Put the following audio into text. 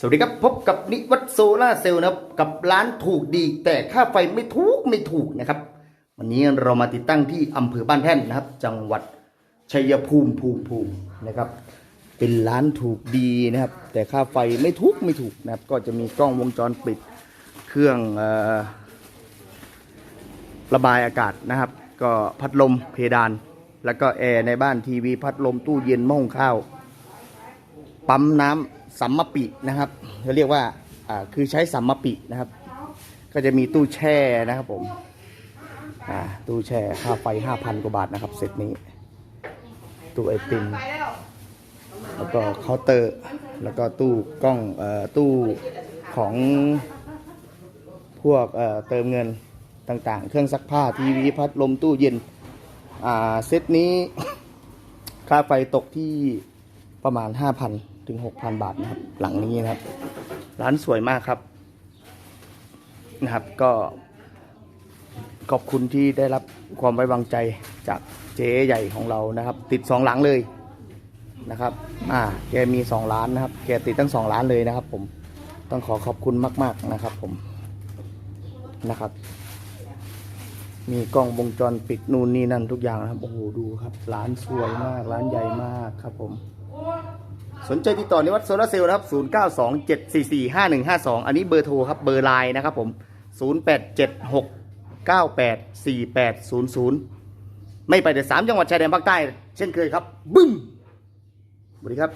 สวัสดีครับพบกับนิวัตโซล่าเซลล์นะครับกับร้านถูกดี แต่ค่าไฟไม่ถูกไม่ถูกนะครับ วันนี้เรามาติดตั้งที่อำเภอบ้านแท่นนะครับ จังหวัดชัยภูมิภูมิภูมินะครับ เป็นร้านถูกดีนะครับ แต่ค่าไฟไม่ถูกไม่ถูกนะครับ ก็จะมีกล้องวงจรปิดเครื่องออระบายอากาศนะครับ ก็พัดลมเพดาน แล้วก็แอร์ในบ้านทีวีพัดลมตู้เย็นหม้อหุงข้าว ปั๊มน้ำ สัมมปินะครับเขาเรียกว่าอ่าคือใช้สัมมปินะครับ ก็จะมีตู้แช่นะครับผมอ่าตู้แช่ค่าไฟห้าพันกว่าบาทนะครับเซตนี้ตู้ไอติมแล้วก็เคาน์เตอร์ แล้วก็ตู้กล้องเอ่อตู้ของพวกเอ่อเติมเงินต่างๆ เครื่องซักผ้าทีวีพัดลมตู้เย็นอ่าเซตนี้ค่าไฟตกที่ประมาณ 5,000 ถึง6,000บาทนะครับ หลังนี้นะครับ ร้านสวยมากครับนะครับ ก็ขอบคุณที่ได้รับความไว้วางใจจากเจ๊ใหญ่ของเรานะครับ ติดสองหลังเลยนะครับ อ่า แกมีสองล้านนะครับ แกติดตั้งสองล้านเลยนะครับ ผม ต้องขอขอบคุณมาก ๆนะครับ ผม นะครับ มีกล้องวงจรปิดนู่นนี่นั่นทุกอย่างนะครับ โอ้โห ดูครับ ร้านสวยมาก ร้านใหญ่มากครับผม สนใจติดต่อในวัดโซลาร์เซลล์นะครับ 0927445152 อันนี้เบอร์โทรครับ เบอร์ไลน์นะครับผม 0876984800 ไม่ไปแต่สามจังหวัดชายแดนภาคใต้ เช่นเคยครับ บึ้มสวัสดีครับ